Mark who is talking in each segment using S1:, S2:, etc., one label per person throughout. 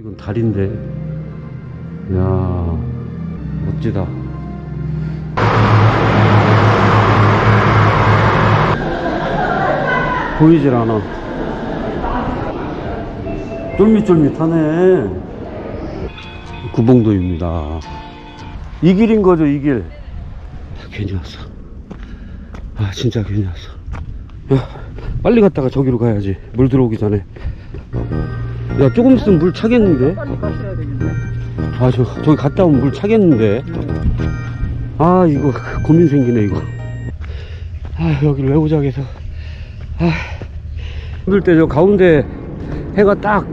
S1: 이건 달인데. 야 멋지다. 보이질 않아. 쫄깃쫄깃하네. 구봉도입니다. 이 길인 거죠, 이 길. 아, 괜히 왔어. 아, 진짜 괜히 왔어. 야, 빨리 갔다가 저기로 가야지. 물 들어오기 전에. 야, 조금 있으면 물 차겠는데? 아, 저, 저기 갔다 오면 물 차겠는데? 아, 이거 고민 생기네, 이거. 아, 여기를 왜 해서. 아, 힘들 때 저 가운데 해가 딱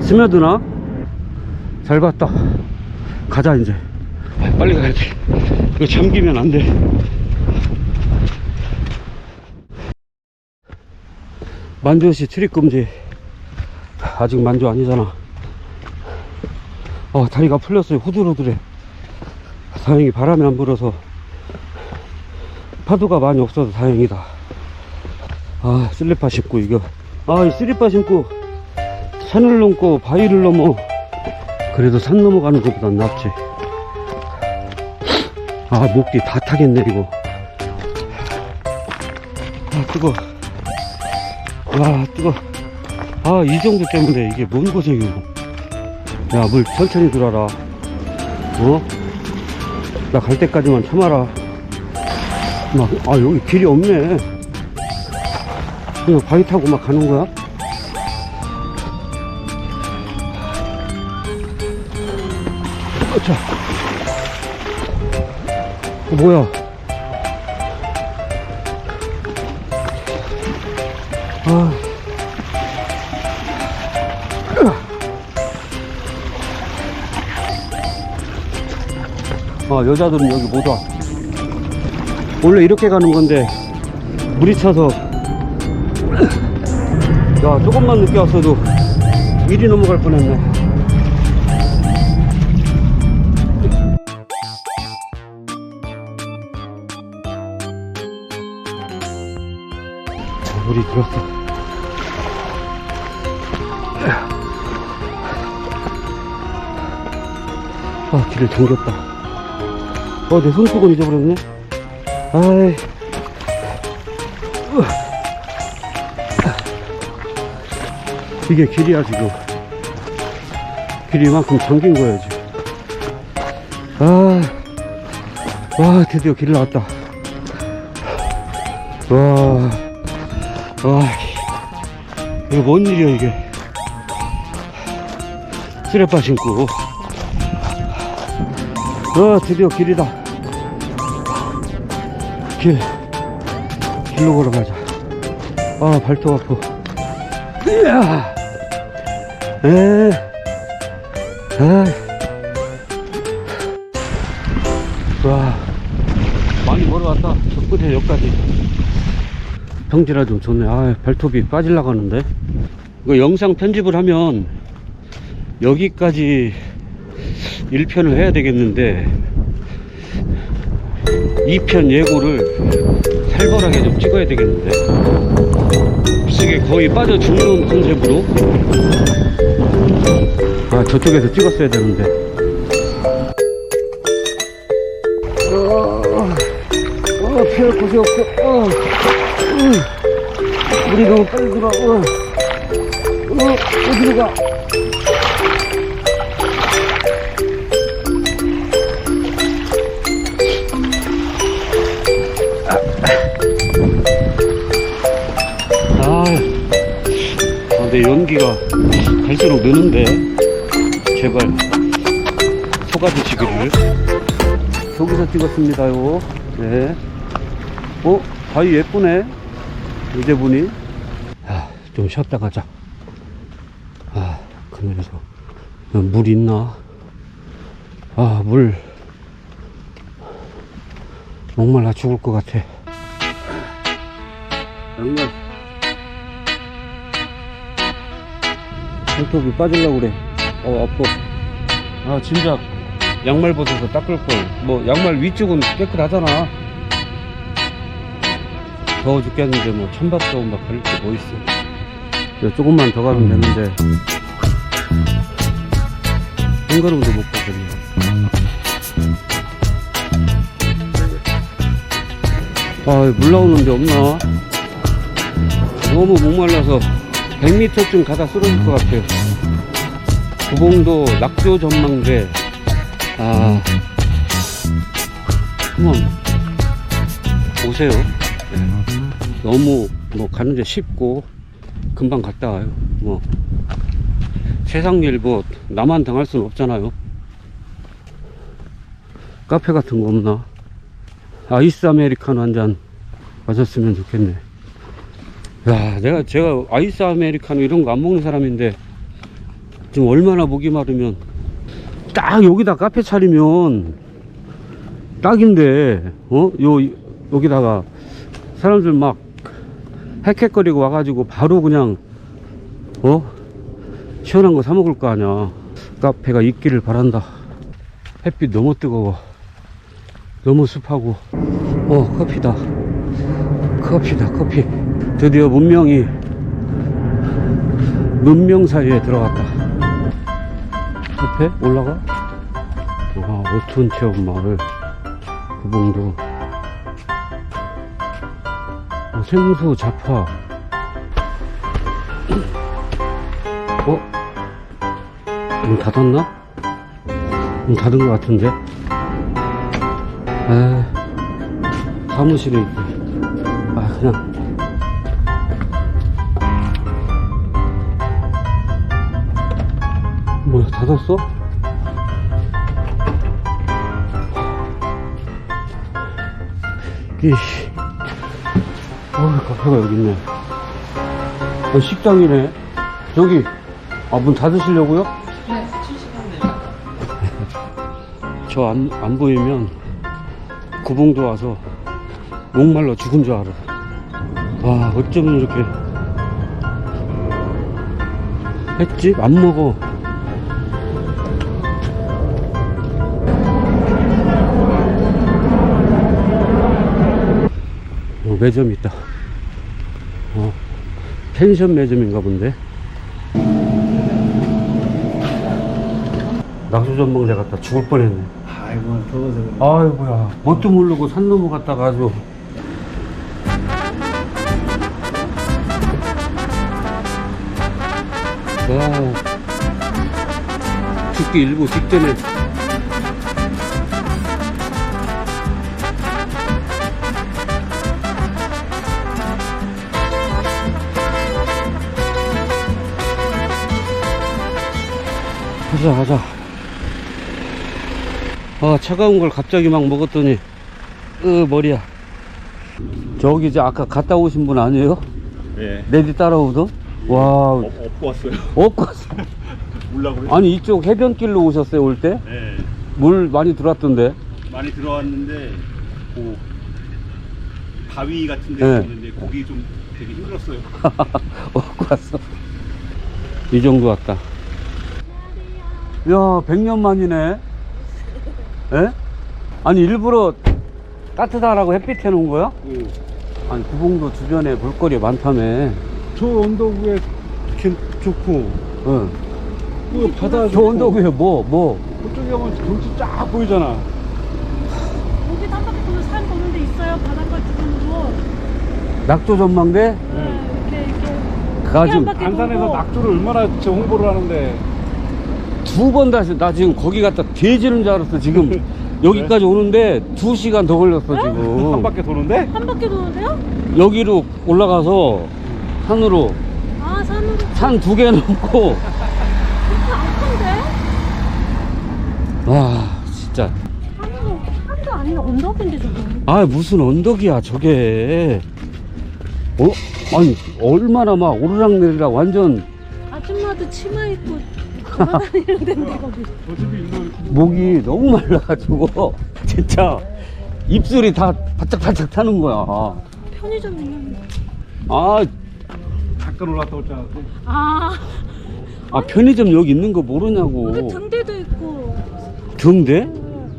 S1: 스며드나? 잘 봤다. 가자, 이제. 아, 빨리 가야 돼. 이거 잠기면 안 돼. 만조시 출입금지. 아직 만조 아니잖아. 어, 다리가 풀렸어요. 후들후들해. 다행히 바람이 안 불어서 파도가 많이 없어서 다행이다. 아, 슬리퍼 신고, 이거. 아, 이 슬리퍼 신고 산을 넘고 바위를 넘어. 그래도 산 넘어가는 것보단 낫지. 아, 목뒤 다 타겠네, 이거. 아, 뜨거. 와, 뜨거. 아, 이 정도 때문에 이게 뭔 고생이고. 야, 물 천천히 들어라. 어? 나 갈 때까지만 참아라. 막, 아, 여기 길이 없네. 그냥 바위 타고 막 가는 거야? 어차. 어, 뭐야? 아. 아, 여자들은 여기 못 와. 원래 이렇게 가는 건데, 물이 차서, 야, 조금만 늦게 왔어도 일이 넘어갈 뻔했네. 자, 물이 들었어. 아, 길을 잠겼다. 어, 내 손수건 잊어버렸네. 아이. 으. 이게 길이야, 지금. 길이 이만큼 잠긴 거야, 지금. 아, 와, 드디어 길 나왔다. 와, 와, 이거 뭔 일이야, 이게. 쓰레빠 신고. 어, 드디어 길이다. 길. 길로 걸어가자. 아, 발톱 아프. 이야. 에. 아. 와. 많이 걸어왔다. 저 끝에 여기까지. 평지라 좀 좋네. 아, 발톱이 빠질라 가는데. 이거 영상 편집을 하면 여기까지 1편을 해야 되겠는데 2편 예고를 살벌하게 좀 찍어야 되겠는데. 이게 거의 빠져 죽는 컨셉으로. 아 저쪽에서 찍었어야 되는데. 어, 어 피할 곳이 없어. 어, 음, 물이 너무 빨리 들어 어, 어, 어디로 가 내 연기가 갈수록 느는데 제발 속아주 시기를 여기서 찍었습니다요. 네. 어? 바위 예쁘네. 이제 보니 아, 좀 쉬었다 가자. 아 그늘에서 물 있나? 아물. 목말라 죽을 것 같아. 양말 손톱이 빠질라 그래. 어 아파. 아 진작. 양말 벗어서 닦을걸. 뭐 양말 위쪽은 깨끗하잖아. 더워 죽겠는데 뭐 천밥도 막 걸릴 게뭐 있어? 조금만 더 가면 되는데. 한 걸음도 못 가겠네. 아, 물 나오는 데 없나? 너무 목말라서 100m쯤 가다 쓰러질 것 같아요. 구봉도 낙조 전망대. 아, 한번 오세요. 네. 너무 뭐 가는데 쉽고 금방 갔다 와요. 뭐 세상 일 뭐 나만 당할 순 없잖아요. 카페 같은 거 없나? 아이스 아메리카노 한 잔 마셨으면 좋겠네. 야, 내가 제가 아이스 아메리카노 이런 거 안 먹는 사람인데 지금 얼마나 목이 마르면 딱 여기다 카페 차리면 딱인데 어? 요 여기다가 사람들 막 헥헥거리고 와가지고 바로 그냥 어? 시원한 거 사 먹을 거 아니야. 카페가 있기를 바란다. 햇빛 너무 뜨거워. 너무 습하고. 어, 커피다. 커피다, 커피. 드디어 문명이 문명 사이에 들어갔다. 옆에 올라가? 와, 오툰 체험 마을. 구봉도. 어, 생수 자파. 어? 문 닫았나? 문 닫은 것 같은데? 에 사무실에 있대. 닫았어? 이씨. 어, 카페가 여기 있네. 어, 식당이네. 저기, 아, 문 닫으시려고요?
S2: 네, 70원
S1: 저 안, 안 보이면 구봉도 와서 목말라 죽은 줄 알아. 와, 어쩌면 이렇게 했지? 안 먹어. 매점 있다. 어, 펜션 매점인가 본데. 낙수 전망대 갔다 죽을 뻔했네.
S3: 아이고 더워서 그래.
S1: 아이고야 뭣도 모르고 산 넘어 갔다가 아주 와 죽기 일부 직전에 가자 가자 아 차가운 걸 갑자기 막 먹었더니 으 머리야 저기 이제 아까 갔다 오신 분 아니에요?
S3: 예.
S1: 내뒤 따라오던? 와
S3: 어, 업고 왔어요.
S1: 없고 왔어.
S3: 올라고요?
S1: 아니 이쪽 해변길로 오셨어요 올 때?
S3: 예.
S1: 물 많이 들어왔던데
S3: 많이 들어왔는데 그 바위 같은 데
S1: 예.
S3: 있는데 거기 좀 되게 힘들었어요.
S1: 없고 왔어 이 정도 왔다 야 100년 만이네 에? 아니 일부러 따뜻하라고 햇빛 해놓은 거야?
S3: 예.
S1: 아니 구봉도 주변에 볼거리 많다며
S4: 저 언덕 위에 괜 좋고
S1: 응.
S4: 그 바다
S1: 저 언덕 위에 뭐 뭐?
S4: 그쪽에 가면 경치 쫙 보이잖아
S2: 거기 한 바퀴 도는 산 보는 데 있어요. 바닷가 주변으로.
S1: 낙조 전망대?
S2: 네, 이렇게 이렇게.
S1: 그가
S2: 한
S1: 지금
S4: 안산에서. 낙조를 얼마나 저 홍보를 하는데
S1: 두 번 다시 나 지금 거기 갔다 뒤지는 줄 알았어 지금 여기까지 오는데 두 시간 더 걸렸어
S4: 한
S1: 지금
S4: 바퀴 도는데
S2: 한 바퀴 도는데요?
S1: 여기로 올라가서 산으로
S2: 아, 산으로.
S1: 산 두 개 넘고
S2: 그렇게 안 큰데?
S1: 와 진짜
S2: 산으로. 산도 아니라 언덕인데 저거.
S1: 아 무슨 언덕이야 저게 어? 아니 얼마나 막 오르락내리락 완전
S2: 아줌마도 치마 입고 데인데 거기.
S4: 이렇게
S1: 목이 너무 말라가지고 진짜 입술이 다 바짝바짝 타는 거야
S2: 편의점 있는데.
S1: 아
S4: 잠깐 올랐다 올지 않았지
S2: 아,
S1: 아 편의점 여기 있는 거 모르냐고
S2: 거기 등대도 있고.
S1: 등대?
S2: 응.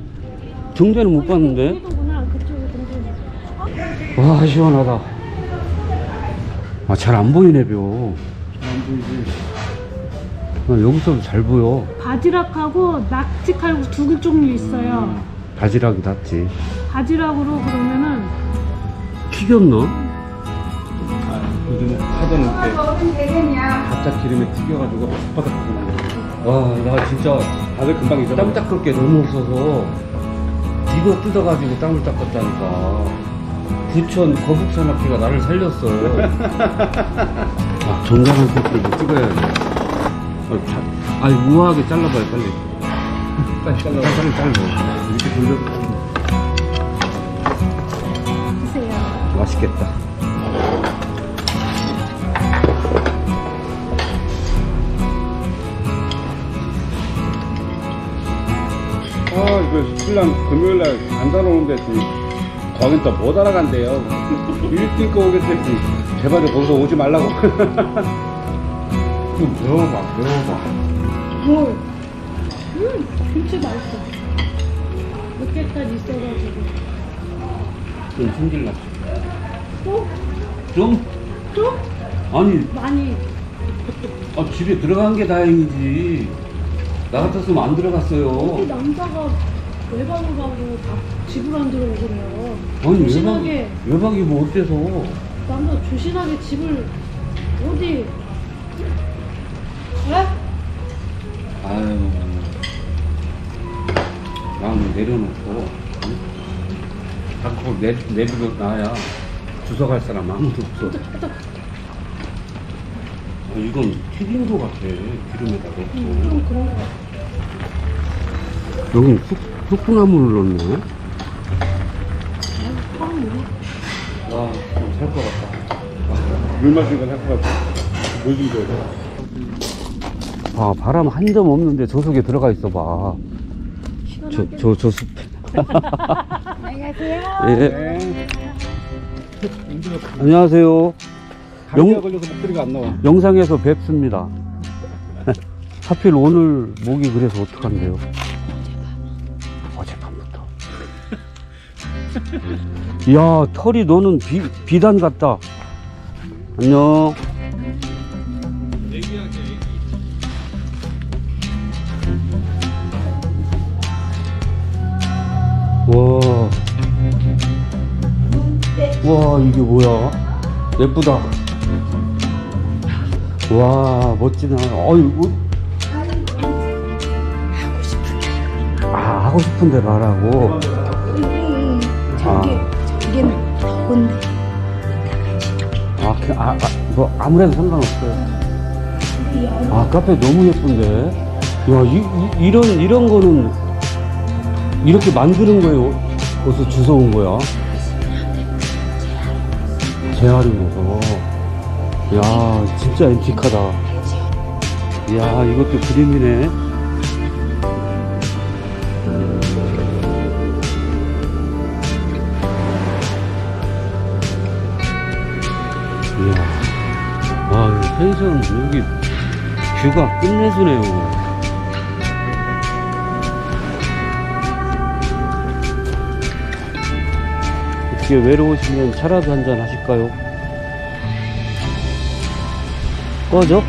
S1: 등대는 못 봤는데.
S2: 그쪽에 등대.
S1: 와 시원하다 아 잘 안 보이네 벼
S4: 안 보이지
S1: 아, 여기서도 잘 보여.
S2: 바지락하고 낙지 칼국수 두 종류 있어요.
S1: 바지락이 낫지.
S2: 바지락으로 그러면은
S1: 튀겼나?
S4: 아, 요즘에 하던 이렇게 바짝 기름에 튀겨가지고 바삭바삭하게
S1: 와, 나 진짜
S4: 다들 금방 잊어버려.
S1: 땀 닦을 게 너무 없어서 이거 뜯어가지고 땀을 닦았다니까. 부천 거북선 학교가 나를 살렸어. 아, 정강한 새끼를 찍어야 돼. 아, 자- 아니, 우아하게 잘라봐요, 빨리.
S4: 빨리 잘라.
S1: 빨리 잘라. 이렇게 돌려.
S2: 드세요.
S1: 맛있겠다.
S4: 아, 이거 신랑 금요일날 간다 오는데 거긴 또 못 알아간대요. 일찍 오겠지. 제발 거기서 오지 말라고.
S1: 좀 배워봐, 배워봐.
S2: 뭘? 음, 김치 맛있어. 늦게까지 있어가지고.
S1: 좀 승질났어.
S2: 또?
S1: 좀?
S2: 또?
S1: 아니,
S2: 많이.
S1: 아, 집에 들어간 게 다행이지. 나 같았으면 안 들어갔어요.
S2: 남자가 외박을 가고 다 집을 안 들어오고 그래요.
S1: 아니, 외박,
S2: 조신하게,
S1: 외박이 뭐 어때서?
S2: 남자 조신하게 집을 어디.
S1: 아유. 마음 내려놓고, 응? 자꾸 내, 내비로 나야 주워갈 사람 아무도 없어. 아, 이건 튀긴 거 같아. 기름에다
S2: 음,
S1: 넣고.
S2: 좀 그런 거 같아.
S1: 여긴 쑥, 쑥나물을 넣네.
S2: 처음 먹어.
S1: 와, 좀살것 같다.
S4: 물 마시는 건할것 같아. 뭐좀 줘야 돼.
S1: 아, 바람 한 점 없는데 저 속에 들어가 있어 봐. 저. 저, 저 숲.
S2: 안녕하세요.
S1: 예.
S4: 네.
S1: 안녕하세요.
S4: 감기가
S1: 영-
S4: 걸려서 목소리가 안 나와.
S1: 영상에서 뵙습니다. 하필 오늘 목이 그래서 어떡한데요? 어젯밤부터. 이야, 털이 너는 비, 비단 같다. 안녕. 와. 와, 이게 뭐야? 예쁘다. 와 멋지다 어이 뭐... 아 하고 싶은 대로 하라고
S5: 저게 저기는 더운데
S1: 아, 그, 아, 아, 뭐 아무래도 상관없어요 아 카페 너무 예쁜데 야 이, 이, 런 이런 거는 이렇게 만드는 거예요. 어디서 주워 온 거야. 재활용해서. 야 진짜 앤틱하다. 야 이것도 그림이네. 아 여기 펜션 여기 뷰가 끝내주네요 어떻게 외로우시면 차라도 한잔 하실까요? 꺼져?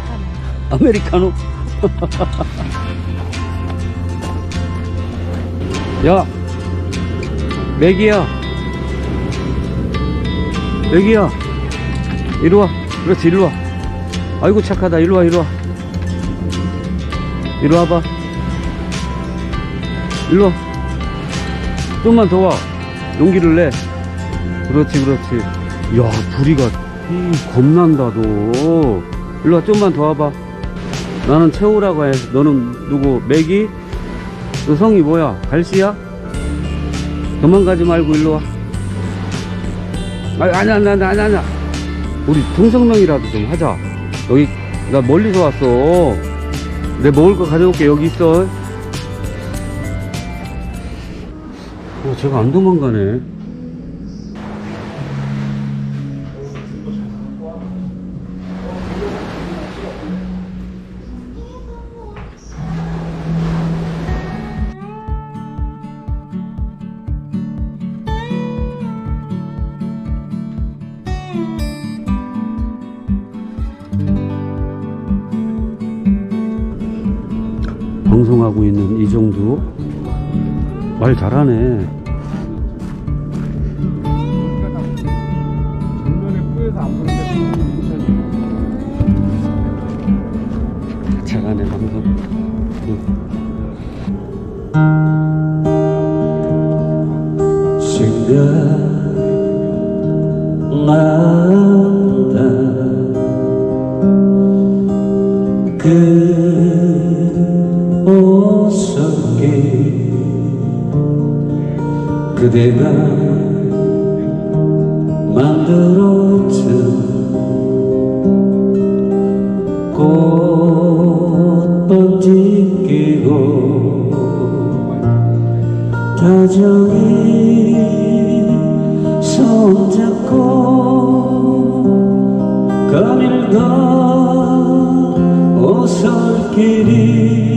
S1: 아메리카노? 야! 맥이야! 맥이야! 이리 와. 그렇지, 이리 와. 아이고, 착하다. 이리 와, 이리 와. 이리 와봐. 와. 좀만 더 와. 용기를 내. 그렇지, 그렇지. 야, 부리가, 이, 겁난다, 너. 일로 와, 좀만 더 와봐. 나는 채우라고 해. 너는 누구, 맥이? 너 성이 뭐야? 갈씨야? 도망가지 말고 일로 와. 아니, 아니, 아니, 아니, 아니, 아니. 우리 동성명이라도 좀 하자. 여기, 나 멀리서 왔어. 내 먹을 거 가져올게. 여기 있어. 어, 제가 안 도망가네.
S4: 안 보는데
S1: 잘하네 방송. 생각난 그대가 만들었던 꽃번지 끼고 다정히 손잡고 거닐던 오솔길이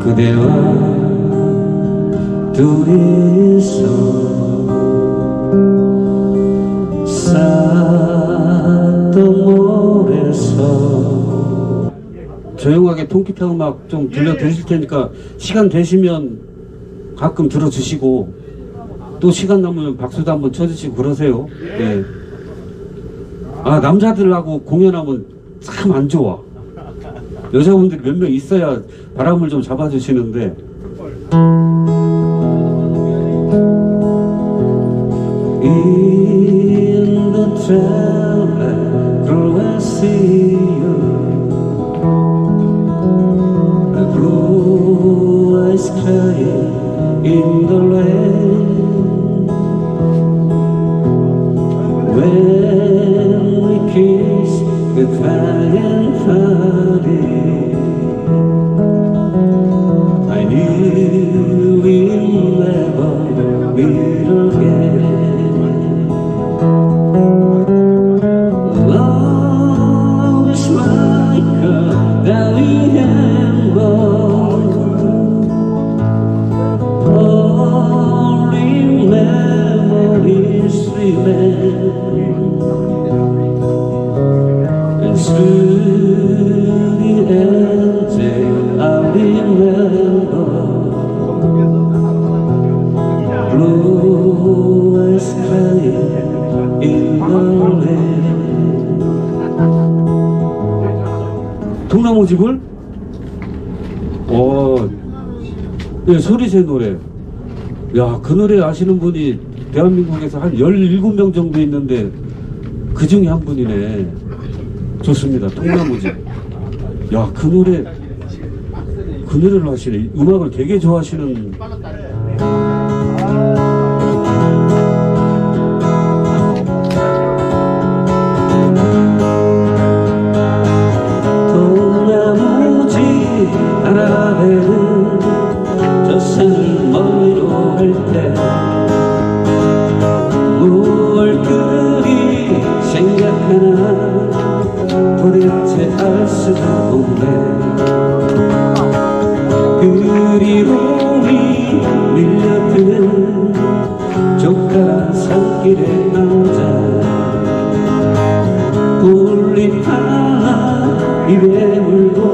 S1: 그대와 둘이서 모래서 조용하게 통기타 음악 좀 들려드릴 테니까 시간 되시면 가끔 들어주시고 또 시간 남으면 박수도 한번 쳐주시고 그러세요. 예. 아 남자들하고 공연하면 참 안 좋아. 여자분들이 몇 명 있어야 바람을 좀 잡아주시는데. In the twilight, girl, I see you. The blue eyes crying in the 예, 소리새 노래. 야, 그 노래 아시는 분이 대한민국에서 한 17명 정도 있는데 그 중에 한 분이네. 좋습니다. 통나무집. 야, 그 노래, 그 노래를 하시네. 음악을 되게 좋아하시는. 동나무집 아래 하나 입에 물고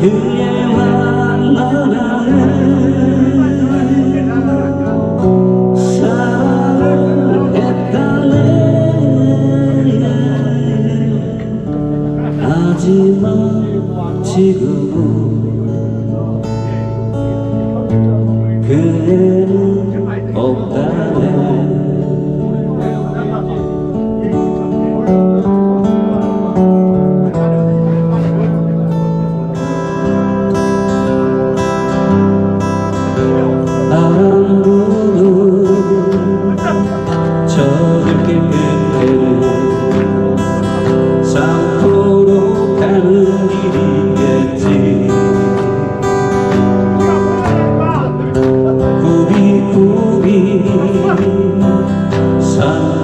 S1: Who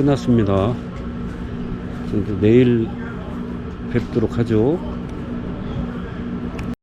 S1: 끝났습니다. 내일 뵙도록 하죠.